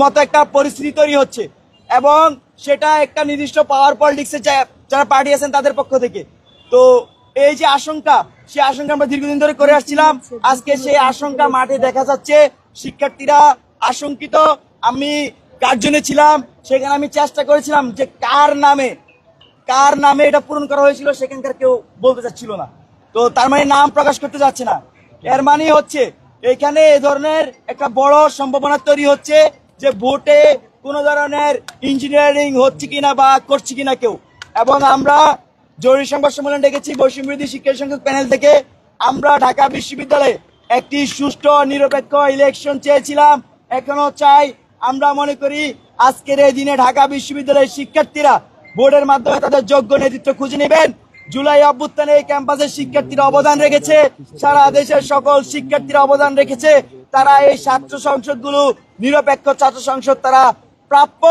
মতো একটা পরিস্থিতি তৈরি হচ্ছে। এবং সেটা একটা নির্দিষ্ট পাওয়ার পলিটিক্সে যারা পার্টি আছেন তাদের পক্ষ থেকে। তো এই যে আশঙ্কা, সেই আশঙ্কা আমরা দীর্ঘদিন ধরে করে আসছিলাম। আজকে সেই আশঙ্কা মাঠে দেখা যাচ্ছে, শিক্ষার্থীরা আশঙ্কিত। আমি কার্জনে ছিলাম, সেখানে আমি চেষ্টা করেছিলাম যে কার নামে কার নামে এটা পূরণ করা হয়েছিল সেখানকার কেউ বলতে চাচ্ছিল না। তো তার মানে নাম প্রকাশ করতে যাচ্ছে না। এর মানে হচ্ছে এখানে এ ধরনের একটা বড় সম্ভাবনা তৈরি হচ্ছে যে ভোটে কোনো ধরনের ইঞ্জিনিয়ারিং হচ্ছে কিনা বা করছে কিনা কেউ। এবং আমরা জরুরি সংবাদ সম্মেলন ডেকেছি বৈষম্যবিরোধী শিক্ষা সংসদ প্যানেল থেকে। আমরা ঢাকা বিশ্ববিদ্যালয়ে একটি সুষ্ঠু নিরপেক্ষ ইলেকশন চেয়েছিলাম। এখনও চাই আমরা মনে করি আজকের এই দিনে ঢাকা বিশ্ববিদ্যালয়ের শিক্ষার্থীরা বোর্ডের মাধ্যমে তাদের যোগ্য নেতৃত্ব খুঁজে নেবেন। জুলাই অভ্যুত্থানে এই ক্যাম্পাসের শিক্ষার্থীরা অবদান রেখেছে। সারা দেশের সকল শিক্ষার্থীরা অবদান রেখেছে। তারা এই ছাত্র সংসদগুলো, নিরপেক্ষ ছাত্র সংসদ তারা প্রাপ্য।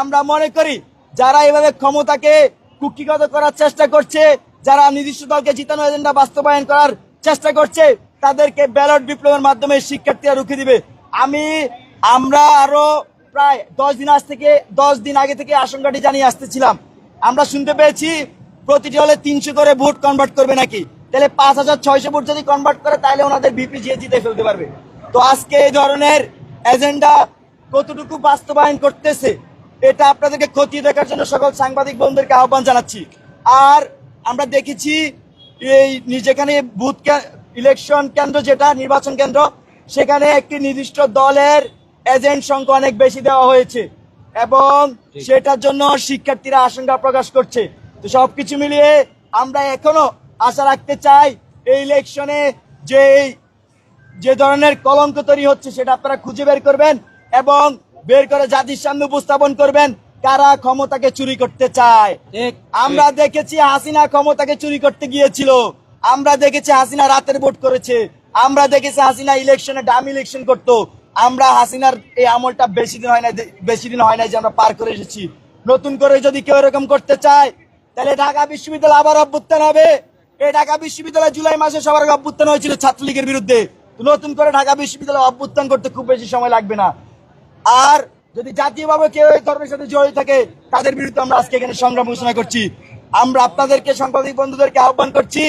আমরা মনে করি, যারা এভাবে ক্ষমতাকে কুক্ষিগত করার চেষ্টা করছে, যারা নির্দিষ্ট দলকে জিতানো এজেন্ডা বাস্তবায়ন করার চেষ্টা করছে, তাদেরকে ব্যালট বিপ্লবের মাধ্যমে শিক্ষার্থীরা রুখে দিবে। আমি, আমরা আরও প্রায় দশ দিন আজ থেকে, দশ দিন আগে থেকে আশঙ্কাটি জানিয়ে আসতেছিলাম। আমরা শুনতে পেয়েছি প্রতিটি হলে তিনশো করে ভোট কনভার্ট করবে নাকি? তাহলে পাঁচ হাজার ছয়শো ভোট যদি কনভার্ট করে তাহলে ওনাদের বিপি জিয়ে জিতে ফেলতে পারবে। তো আজকে এই ধরনের এজেন্ডা কতটুকু বাস্তবায়ন করতেছে এটা আপনাদেরকে খতিয়ে দেখার জন্য সকল সাংবাদিক বন্ধুদেরকে আহ্বান জানাচ্ছি। আর আমরা দেখেছি এই যেখানে বুথ ইলেকশন কেন্দ্র যেটা নির্বাচন কেন্দ্র সেখানে একটি নির্দিষ্ট দলের এজেন্ট সংখ্যা অনেক বেশি দেওয়া হয়েছে। এবং সেটার জন্য শিক্ষার্থীরা আশঙ্কা প্রকাশ করছে। তো সবকিছু মিলিয়ে আমরা এখনও আশা রাখতে চাই এই ইলেকশনে যে যে ধরনের কলঙ্ক তৈরি হচ্ছে সেটা আপনারা খুঁজে বের করবেন এবং বের করে জাতির সামনে উপস্থাপন করবেন কারা ক্ষমতাকে চুরি করতে চায়। আমরা দেখেছি হাসিনা ক্ষমতাকে চুরি করতে গিয়েছিল। আমরা দেখেছি হাসিনা রাতের ভোট করেছে। আমরা দেখেছি হাসিনা ইলেকশনে ডাম ইলেকশন করতো। আমরা হাসিনার এই আমলটা বেশি দিন হয় না বেশি দিন হয় না যে আমরা পার করে এসেছি। নতুন করে যদি কেউ এরকম করতে চায় তাহলে ঢাকা বিশ্ববিদ্যালয় আবার অভ্যুত্থান হবে। এই ঢাকা বিশ্ববিদ্যালয় জুলাই মাসে সবার অভ্যুত্থান হয়েছিল ছাত্রলীগের বিরুদ্ধে। নতুন করে ঢাকা বিশ্ববিদ্যালয় অভ্যুত্থান করতে খুব বেশি সময় লাগবে না। আর যদি জাতীয়ভাবে কেউ এই ধর্মের সাথে জড়িত থাকে, তাদের বিরুদ্ধে আমরা আজকে এখানে সংগ্রাম ঘোষণা করছি। আমরা আপনাদেরকে সাংবাদিক বন্ধুদেরকে আহ্বান করছি,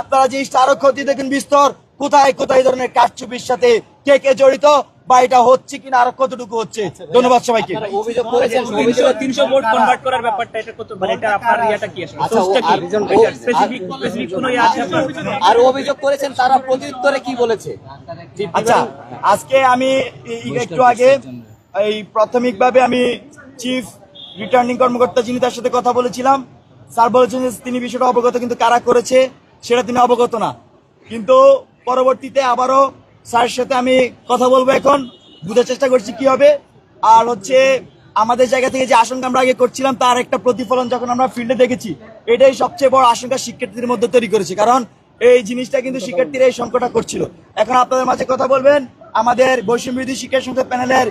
আপনারা যে আরও ক্ষতি দেখুন বিস্তর, কোথায় কোথায় ধরনের কারচুপির সাথে কে কে জড়িত বা এটা হচ্ছে কিনা আরও কতটুকু হচ্ছে? ধন্যবাদ সবাইকে। অভিযোগ করেছেন তিনশো তিনশো ভোট কনভার্ট করার ব্যাপারটা এটা কত মানে এটা আপনার ইয়েটা কি আসলে? আচ্ছা, আর- স্পেসিফিক স্পেসিফিক কোনো ইয়ে আছে আর অভিযোগ করেছেন? তারা প্রত্যুত্তরে কি বলেছে? আচ্ছা আজকে আমি একটু আগে এই প্রাথমিকভাবে আমি চিফ রিটার্নিং কর্মকর্তা যিনি তার সাথে কথা বলেছিলাম স্যার বলেছেন যে তিনি বিষয়টা অবগত কিন্তু কারা করেছে সেটা তিনি অবগত না। কিন্তু পরবর্তীতে আবারও স্যারের সাথে আমি কথা বলব এখন, বুঝার চেষ্টা করছি কি হবে। আর হচ্ছে, আমাদের জায়গা থেকে যে আশঙ্কা আমরা আগে করছিলাম, তার একটা প্রতিফলন যখন আমরা ফিল্ডে দেখেছি, এটাই সবচেয়ে বড় আশঙ্কা শিক্ষার্থীদের মধ্যে তৈরি করেছে। কারণ, এই জিনিসটা কিন্তু শিক্ষার্থীরা এই সংকটটা করছিল। এখন আপনাদের মাঝে কথা বলবেন, আমাদের বৈষম্যবিধি শিক্ষা সংসদ প্যানেলের